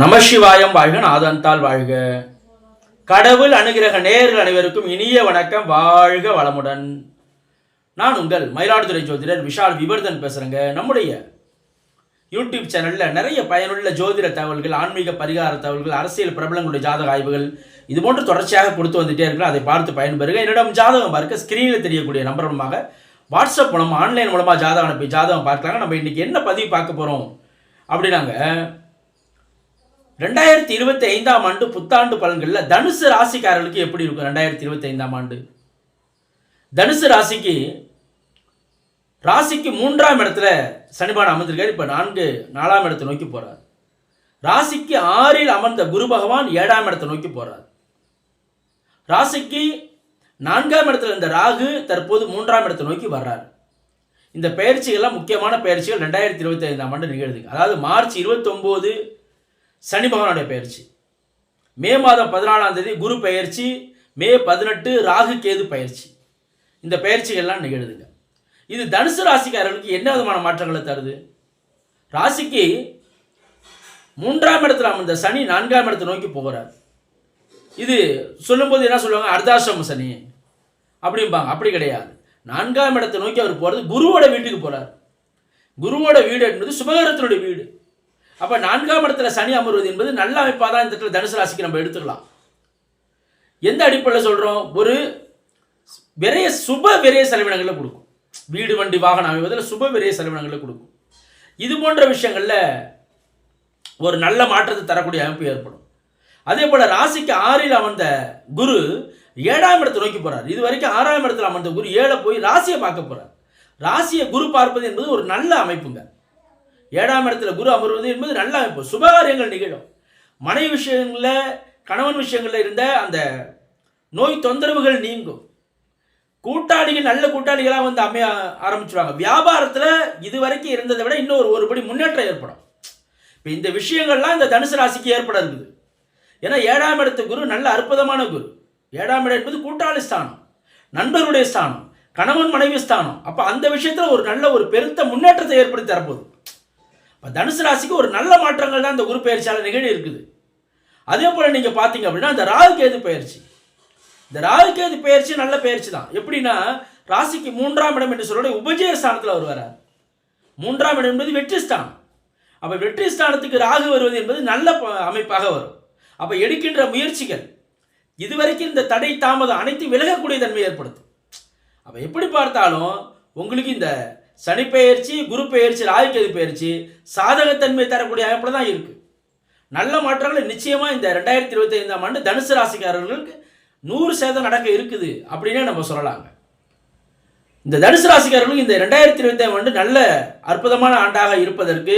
நமசிவாயம் வாழ்க நாதந்தால் வாழ்க. கடவுள் அனுகிரக நேர்கள் அனைவருக்கும் இனிய வணக்கம் வாழ்க வளமுடன். நான் உங்கள் மயிலாடுதுறை ஜோதிடர் விஷால் விவர்தன் பேசுகிறேங்க நம்முடைய யூடியூப் சேனலில் நிறைய பயனுள்ள ஜோதிட தகவல்கள் ஆன்மீக பரிகார தகவல்கள் அரசியல் பிரபலங்களுடைய ஜாதக ஆய்வுகள் இது போன்று தொடர்ச்சியாக கொடுத்து வந்துட்டே இருக்கிறோம் அதை பார்த்து பயன்பெறுங்க. என்னிடம் ஜாதகம் பார்க்க ஸ்க்ரீனில் தெரியக்கூடிய நம்பர் மூலமாக வாட்ஸ்அப் மூலமாக ஆன்லைன் மூலமாக ஜாதகம் அனுப்பி ஜாதகம் பார்க்கலாங்க. நம்ம இன்றைக்கி என்ன பதிவு பார்க்க போகிறோம் அப்படின்னாங்க ரெண்டாயிரத்தி இருபத்தி ஐந்தாம் ஆண்டு புத்தாண்டு பலன்களில் தனுசு ராசிக்காரர்களுக்கு எப்படி இருக்கும் ரெண்டாயிரத்தி இருபத்தி ஐந்தாம் ஆண்டு? தனுசு ராசிக்கு ராசிக்கு மூன்றாம் இடத்துல சனிபான் அமர்ந்திருக்காரு. இப்போ நான்கு நாலாம் இடத்தை நோக்கி போகிறார் ராசிக்கு ஆறில் அமர்ந்த குரு பகவான் ஏழாம் இடத்தை நோக்கி போகிறார் ராசிக்கு நான்காம் இடத்துல இருந்த ராகு தற்போது மூன்றாம் இடத்தை நோக்கி வர்றார். இந்த பயிற்சிகள்லாம் முக்கியமான பயிற்சிகள் ரெண்டாயிரத்தி இருபத்தி ஐந்தாம் ஆண்டு நிகழ்ந்து அதாவது மார்ச் இருபத்தொம்போது சனி பகவானுடைய பயிற்சி. மே மாதம் பதினாலாம் தேதி குரு பயிற்சி மே பதினெட்டு ராகு கேது பயிற்சி. இந்த பயிற்சிகள்லாம் நிகழுதுங்க இது தனுசு ராசிக்காரர்களுக்கு என்ன விதமான மாற்றங்களை தருது? ராசிக்கு மூன்றாம் இடத்துல அமர்ந்த சனி நான்காம் இடத்தை நோக்கி போகிறார். இது சொல்லும்போது என்ன சொல்லுவாங்க? அர்தாசிரம சனி. அப்படிம்பாங்க. அப்படி கிடையாது. நான்காம் இடத்தை நோக்கி அவர் போகிறது குருவோட வீட்டுக்கு போகிறார் குருவோட வீடு என்பது சுபகரத்தினுடைய வீடு. அப்போ நான்காம் இடத்துல சனி அமர்வது என்பது நல்ல அமைப்பாக தான் இந்த இடத்துல தனுசு ராசிக்கு நம்ம எடுத்துக்கலாம். எந்த அடிப்படையில் சொல்கிறோம் ஒரு விரைய சுப விரைய செலவினங்களை கொடுக்கும். வீடு வண்டி வாகனம் அமைவதில் சுப விரைய செலவினங்களை கொடுக்கும். இது போன்ற விஷயங்களில் ஒரு நல்ல மாற்றத்தை தரக்கூடிய அமைப்பு ஏற்படும். அதே போல் ராசிக்கு ஆறில் அமர்ந்த குரு ஏழாம் இடத்தை நோக்கி போகிறார் இது வரைக்கும் ஆறாம் இடத்தில் அமர்ந்த குரு ஏழை போய் ராசியை பார்க்க போகிறார் ராசியை குரு பார்ப்பது என்பது ஒரு நல்ல அமைப்புங்க. ஏழாம் இடத்துல குரு அமர்வது என்பது நல்ல அமைப்பு. சுபகாரியங்கள் நிகழும். மனைவி விஷயங்களில் கணவன் விஷயங்களில் இருந்த அந்த நோய் தொந்தரவுகள் நீங்கும். கூட்டாளிகள் நல்ல கூட்டாளிகளாக வந்து அமைய ஆரம்பிச்சுருவாங்க. வியாபாரத்தில் இது வரைக்கும் இருந்ததை விட இன்னும் ஒரு ஒருபடி முன்னேற்றம் ஏற்படும். இப்போ இந்த விஷயங்கள்லாம் இந்த தனுசு ராசிக்கு ஏற்பட இருக்குது ஏன்னா ஏழாம் இடத்து குரு நல்ல அற்புதமான குரு. ஏழாம் இடம் என்பது கூட்டாளி ஸ்தானம் நண்பருடைய ஸ்தானம் கணவன் மனைவி ஸ்தானம். அப்போ அந்த விஷயத்தில் ஒரு நல்ல ஒரு பெருத்த முன்னேற்றத்தை ஏற்படுத்தி தரப்போகுது. இப்போ தனுசு ராசிக்கு ஒரு நல்ல மாற்றங்கள் தான் இந்த குரு பயிற்சியால் நிகழ்ச்சி இருக்குது. அதே போல் நீங்கள் பார்த்தீங்க அப்படின்னா இந்த ராகு கேது பயிற்சி. இந்த ராகு கேது பயிற்சி நல்ல பயிற்சி தான். எப்படின்னா ராசிக்கு மூன்றாம் இடம் என்று சொல்லக்கூடிய உபஜய ஸ்தானத்தில் அவர் வரார். மூன்றாம் இடம் என்பது வெற்றி ஸ்தானம். அப்போ வெற்றி ஸ்தானத்துக்கு ராகு வருவது என்பது நல்ல ப- அமைப்பாக வரும். அப்போ எடுக்கின்ற முயற்சிகள் இதுவரைக்கும் இந்த தடை தாமதம் அனைத்தும் விலகக்கூடிய தன்மை ஏற்படுத்தும். அப்போ எப்படி பார்த்தாலும் உங்களுக்கு இந்த சனி பெயர்ச்சி குரு பெயர்ச்சி ராகுக்கேது பெயர்ச்சி சாதகத்தன்மை தரக்கூடிய அமைப்பில் தான் இருக்குது நல்ல மாற்றங்கள் நிச்சயமாக இந்த ரெண்டாயிரத்தி இருபத்தி ஐந்தாம் ஆண்டு தனுசு ராசிக்காரர்களுக்கு நூறு சதம் நடக்க இருக்குது அப்படின்னே நம்ம சொல்லலாங்க. இந்த தனுசு ராசிக்காரர்களுக்கு இந்த ரெண்டாயிரத்தி இருபத்தி ஆண்டு நல்ல அற்புதமான ஆண்டாக இருப்பதற்கு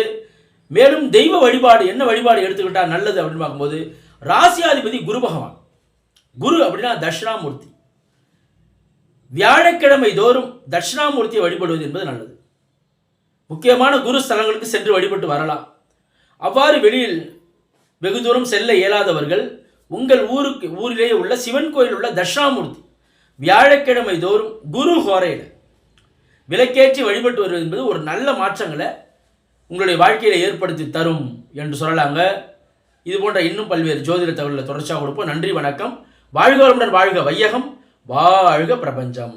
மேலும் தெய்வ வழிபாடு என்ன வழிபாடு எடுத்துக்கிட்டால் நல்லது அப்படின்னு பார்க்கும்போது ராசியாதிபதி குரு பகவான். குரு அப்படின்னா தட்சிணாமூர்த்தி. வியாழக்கிழமை தோறும் தட்சிணாமூர்த்தியை வழிபடுவது என்பது நல்லது. முக்கியமான குரு ஸ்தலங்களுக்கு சென்று வழிபட்டு வரலாம். அவ்வாறு வெளியில் வெகு தூரம் செல்ல இயலாதவர்கள் உங்கள் ஊருக்கு ஊரிலேயே உள்ள சிவன் கோயில் உள்ள தட்சிணாமூர்த்தி வியாழக்கிழமை தோறும் குரு ஹோரையில் விலக்கேற்றி வழிபட்டு வருவது என்பது ஒரு நல்ல மாற்றங்களை உங்களுடைய வாழ்க்கையில் ஏற்படுத்தி தரும் என்று சொல்லலாங்க. இது போன்ற இன்னும் பல்வேறு ஜோதிட தகவலில் தொடர்ச்சியாக கொடுப்போம். நன்றி வணக்கம். வாழ்க வளமுடன் வாழ்க வையகம். வாழ்க பிரபஞ்சம்